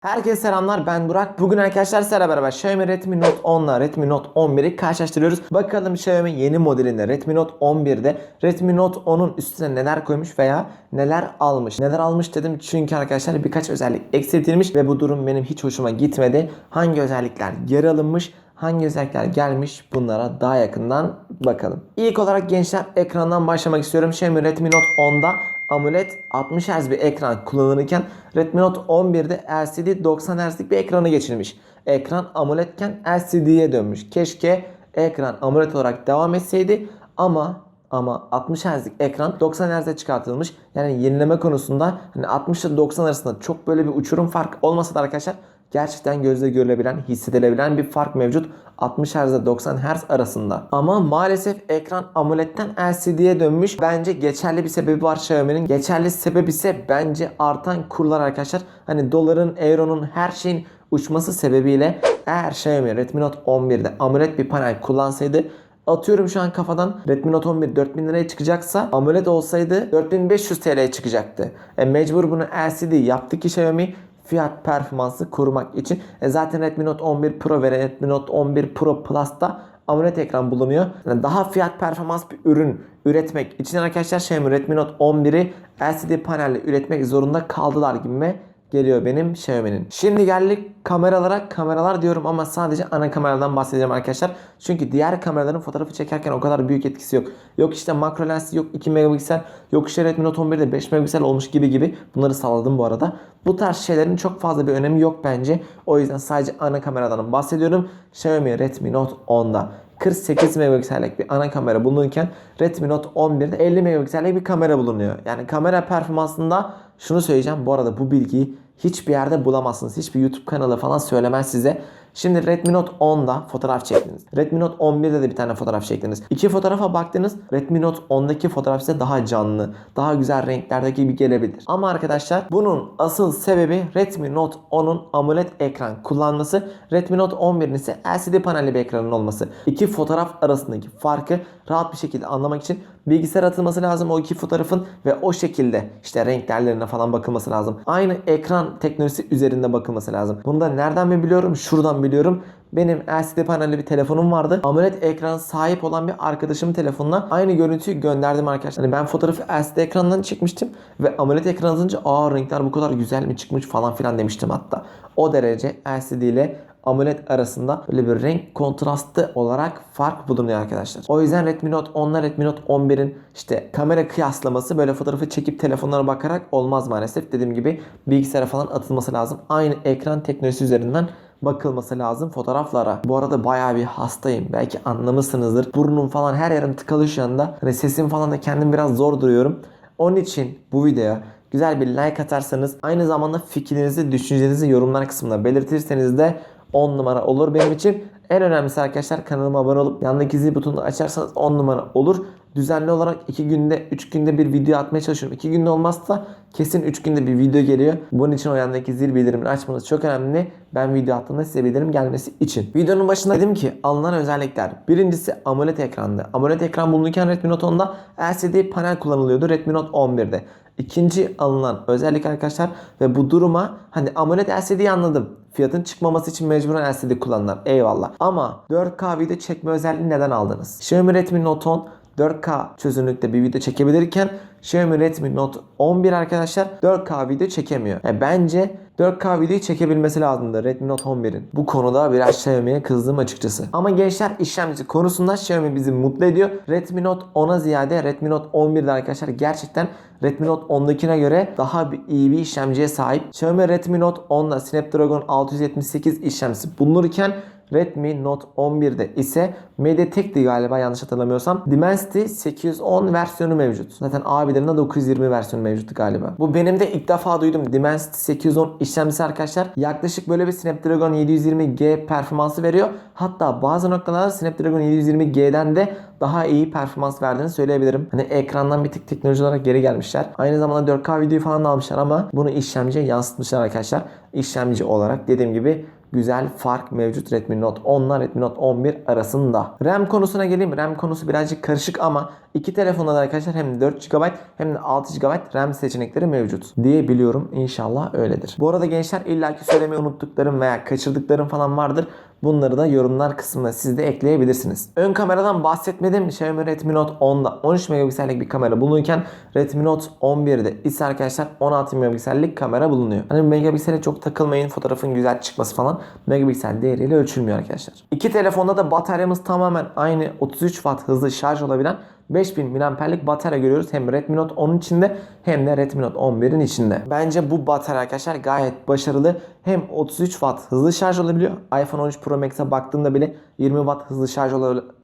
Herkese selamlar ben Burak. Bugün arkadaşlar sizlerle beraber Xiaomi Redmi Note 10 ile Redmi Note 11'i karşılaştırıyoruz. Bakalım Xiaomi yeni modelinde Redmi Note 11'de Redmi Note 10'un üstüne neler koymuş veya neler almış. Neler almış dedim çünkü arkadaşlar birkaç özellik eksiltilmiş ve bu durum benim hiç hoşuma gitmedi. Hangi özellikler geri alınmış? Hangi özellikler gelmiş bunlara daha yakından bakalım. İlk olarak gençler ekrandan başlamak istiyorum. Xiaomi Redmi Note 10'da AMOLED 60 Hz bir ekran kullanılırken Redmi Note 11'de LCD 90 Hz'lik bir ekranı geçirmiş. Ekran AMOLED'ken LCD'ye dönmüş. Keşke ekran AMOLED olarak devam etseydi ama ama 60 Hz'lik ekran 90 Hz'e çıkartılmış. Yani yenileme konusunda hani 60 ile 90 arasında çok böyle bir uçurum fark olmasa da arkadaşlar gerçekten gözle görülebilen, hissedilebilen bir fark mevcut 60 Hz ile 90 Hz arasında. Ama maalesef ekran AMOLED'den LCD'ye dönmüş. Bence geçerli bir sebebi var Xiaomi'nin. Geçerli sebep ise bence artan kurlar arkadaşlar. Hani doların, euronun, her şeyin uçması sebebiyle eğer Xiaomi Redmi Note 11'de AMOLED bir panel kullansaydı Atıyorum şu an kafadan Redmi Note 11 4000 liraya çıkacaksa AMOLED olsaydı 4500 TL'ye çıkacaktı. E mecbur bunu LCD yaptı ki Xiaomi fiyat performansı korumak için. E zaten Redmi Note 11 Pro ve Redmi Note 11 Pro Plus'ta AMOLED ekran bulunuyor. Yani daha fiyat performans bir ürün üretmek için arkadaşlar Xiaomi Redmi Note 11'i LCD panelle üretmek zorunda kaldılar gibime geliyor benim Xiaomi'nin. Şimdi geldik kameralara. Kameralar diyorum ama sadece ana kameradan bahsedeceğim arkadaşlar. Çünkü diğer kameraların fotoğrafı çekerken o kadar büyük etkisi yok. Yok işte makro lens yok 2 megapiksel. Yok işte Redmi Note 11'de 5 megapiksel olmuş gibi gibi. Bunları salladım bu arada. Bu tarz şeylerin çok fazla bir önemi yok bence. O yüzden sadece ana kameradan bahsediyorum. Xiaomi Redmi Note 10'da 48 megapiksellik bir ana kamera bulunurken Redmi Note 11'de 50 megapiksellik bir kamera bulunuyor. Yani kamera performansında şunu söyleyeceğim. Bu arada bu bilgiyi hiçbir yerde bulamazsınız. Hiçbir YouTube kanalı falan söylemez size. Şimdi Redmi Note 10'da fotoğraf çektiniz. Redmi Note 11'de de bir tane fotoğraf çektiniz. İki fotoğrafa baktınız. Redmi Note 10'daki fotoğraf size daha canlı, daha güzel renklerdeki gibi gelebilir. Ama arkadaşlar bunun asıl sebebi Redmi Note 10'un AMOLED ekran kullanması. Redmi Note 11'in ise LCD panelli bir ekranın olması. İki fotoğraf arasındaki farkı rahat bir şekilde anlamak için bilgisayar atılması lazım o iki fotoğrafın ve o şekilde işte renklerine falan bakılması lazım. Aynı ekran teknolojisi üzerinde bakılması lazım. Bunu da nereden mi biliyorum? Şuradan biliyorum. Benim LCD panelli bir telefonum vardı. AMOLED ekran sahip olan bir arkadaşımın telefonuna aynı görüntüyü gönderdim arkadaşlar. Hani ben fotoğrafı LCD ekrandan çekmiştim ve AMOLED ekran alınca aa renkler bu kadar güzel mi çıkmış falan filan demiştim hatta. O derece LCD ile AMOLED arasında böyle bir renk kontrastı olarak fark bulunuyor arkadaşlar. O yüzden Redmi Note 10 ile Redmi Note 11'in işte kamera kıyaslaması böyle fotoğrafı çekip telefonlara bakarak olmaz maalesef. Dediğim gibi bilgisayara falan atılması lazım. Aynı ekran teknolojisi üzerinden bakılması lazım fotoğraflara. Bu arada bayağı bir hastayım. Belki anlamışsınızdır. Burnum falan her yerim tıkalı şu anda. Hani sesim falan da kendim biraz zor duruyorum. Onun için bu videoya güzel bir like atarsanız aynı zamanda fikrinizi, düşüncenizi yorumlar kısmına belirtirseniz de 10 numara olur benim için. En önemlisi arkadaşlar kanalıma abone olup yandaki zil butonunu açarsanız 10 numara olur. Düzenli olarak 2 günde 3 günde bir video atmaya çalışıyorum. 2 günde olmazsa kesin 3 günde bir video geliyor. Bunun için o yandaki zil bildirimini açmanız çok önemli. Ben video attığımda size bildirim gelmesi için. Videonun başında dedim ki alınan özellikler. Birincisi AMOLED ekrandı. AMOLED ekran bulunurken Redmi Note 10'da LCD panel kullanılıyordu Redmi Note 11'de. İkinci alınan özellik arkadaşlar ve bu duruma hani AMOLED LCD'yi anladım. Fiyatın çıkmaması için mecburen LCD kullanırlar. Eyvallah. Ama 4K video çekme özelliğini neden aldınız? Xiaomi Redmi Note 10 4K çözünürlükte bir video çekebilirken Xiaomi Redmi Note 11 arkadaşlar 4K video çekemiyor. Yani bence 4K videoyu çekebilmesi lazımdı Redmi Note 11'in. Bu konuda biraz Xiaomi'ye kızdım açıkçası. Ama gençler işlemci konusunda Xiaomi bizi mutlu ediyor. Redmi Note 10'a ziyade Redmi Note 11'de arkadaşlar gerçekten Redmi Note 10'dakine göre daha bir, iyi bir işlemciye sahip. Xiaomi Redmi Note 10'da Snapdragon 678 işlemcisi bulunurken Redmi Note 11'de ise MediaTek'ti galiba yanlış hatırlamıyorsam. Dimensity 810 versiyonu mevcut. Zaten abilerinde 920 versiyonu mevcut galiba. Bu benim de ilk defa duydum. Dimensity 810 işlemcisi arkadaşlar. Yaklaşık böyle bir Snapdragon 720G performansı veriyor. Hatta bazı noktalarda Snapdragon 720G'den de daha iyi performans verdiğini söyleyebilirim. Hani ekrandan bir tık teknoloji olarak geri gelmişler. Aynı zamanda 4K videoyu falan da almışlar ama bunu işlemciye yansıtmışlar arkadaşlar. İşlemci olarak dediğim gibi güzel fark mevcut Redmi Note 10 ile Redmi Note 11 arasında. RAM konusuna geleyim. RAM konusu birazcık karışık ama iki telefonda da arkadaşlar hem 4 GB hem de 6 GB RAM seçenekleri mevcut diye biliyorum. İnşallah öyledir. Bu arada gençler illaki söylemeyi unuttuklarım veya kaçırdıklarım falan vardır. Bunları da yorumlar kısmına siz de ekleyebilirsiniz. Ön kameradan bahsetmedim. Xiaomi Redmi Note 10'da 13 megapiksellik bir kamera bulunurken Redmi Note 11'de ise arkadaşlar 16 megapiksellik kamera bulunuyor. Hani megapiksele çok takılmayın. Fotoğrafın güzel çıkması falan megapiksel değeriyle ölçülmüyor arkadaşlar. İki telefonda da bataryamız tamamen aynı 33 watt hızlı şarj olabilen 5000 mAh'lik batarya görüyoruz. Hem Redmi Note 10'un içinde hem de Redmi Note 11'in içinde. Bence bu batarya arkadaşlar gayet başarılı. Hem 33 watt hızlı şarj olabiliyor. iPhone 13 Pro Max'e baktığımda bile 20 watt hızlı şarj olabiliyor.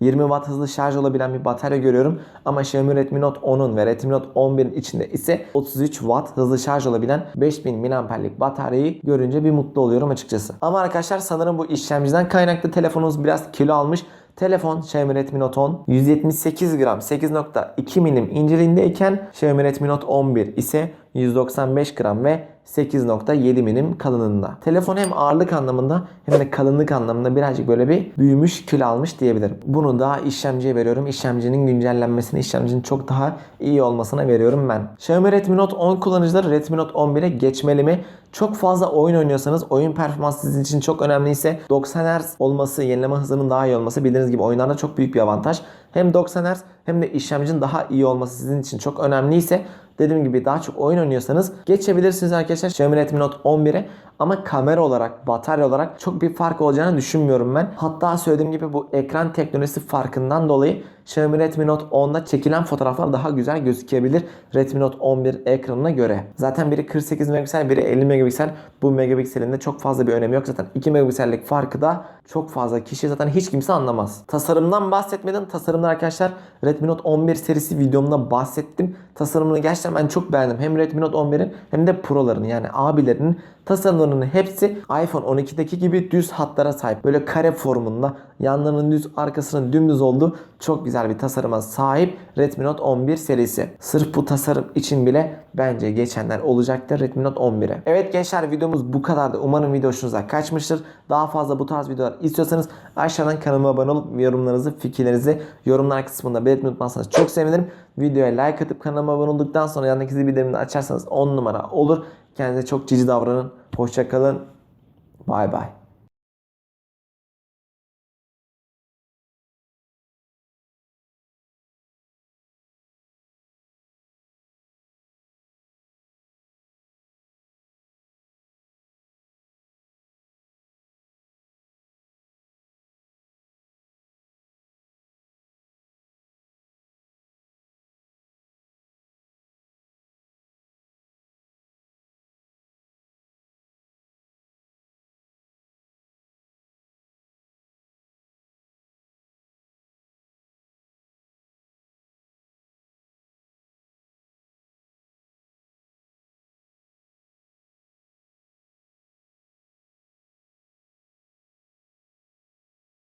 20 watt hızlı şarj olabilen bir batarya görüyorum. Ama Xiaomi Redmi Note 10'un ve Redmi Note 11'in içinde ise 33 watt hızlı şarj olabilen 5000 mAh'lik bataryayı görünce bir mutlu oluyorum açıkçası. Ama arkadaşlar sanırım bu işlemciden kaynaklı telefonumuz biraz kilo almış. Telefon Xiaomi Redmi Note 10 178 gram 8.2 milim inceliğindeyken Xiaomi Redmi Note 11 ise 195 gram ve 8.7 milim kalınlığında. Telefon hem ağırlık anlamında hem de kalınlık anlamında birazcık böyle bir büyümüş kilo almış diyebilirim. Bunu da işlemciye veriyorum. İşlemcinin güncellenmesini, işlemcinin çok daha iyi olmasına veriyorum ben. Xiaomi Redmi Note 10 kullanıcıları Redmi Note 11'e geçmeli mi? Çok fazla oyun oynuyorsanız oyun performansı sizin için çok önemliyse 90 Hz olması, yenileme hızının daha iyi olması bildiğiniz gibi oyunlarda çok büyük bir avantaj. Hem 90 Hz hem de işlemcinin daha iyi olması sizin için çok önemliyse dediğim gibi daha çok oyun oynuyorsanız geçebilirsiniz arkadaşlar. Xiaomi Redmi Note 11'e ama kamera olarak, batarya olarak çok bir fark olacağını düşünmüyorum ben. Hatta söylediğim gibi bu ekran teknolojisi farkından dolayı Xiaomi Redmi Note 10'da çekilen fotoğraflar daha güzel gözükebilir Redmi Note 11 ekranına göre. Zaten biri 48 megapiksel, biri 50 megapiksel. Bu megapikselin de çok fazla bir önemi yok. Zaten 2 megapiksellik farkı da çok fazla kişi zaten hiç kimse anlamaz. Tasarımdan bahsetmedim. Tasarımda arkadaşlar Redmi Note 11 serisi videomda bahsettim. Tasarımını gerçekten ben çok beğendim. Hem Redmi Note 11'in hem de Pro'ların yani abilerinin tasarımlarının hepsi iPhone 12'deki gibi düz hatlara sahip. Böyle kare formunda yanlarının düz arkasının dümdüz olduğu çok güzel bir tasarıma sahip Redmi Note 11 serisi. Sırf bu tasarım için bile bence geçenler olacaktır Redmi Note 11'e. Evet gençler videomuz bu kadardı. Umarım video hoşunuza kaçmıştır. Daha fazla bu tarz videolar istiyorsanız aşağıdan kanalıma abone olup yorumlarınızı, fikirlerinizi yorumlar kısmında belirtmeyi unutmazsanız çok sevinirim. Videoya like atıp kanalıma abone olduktan sonra yanındaki zil bildirimini açarsanız 10 numara olur. Kendinize çok cici davranın. Hoşçakalın. Bay bay.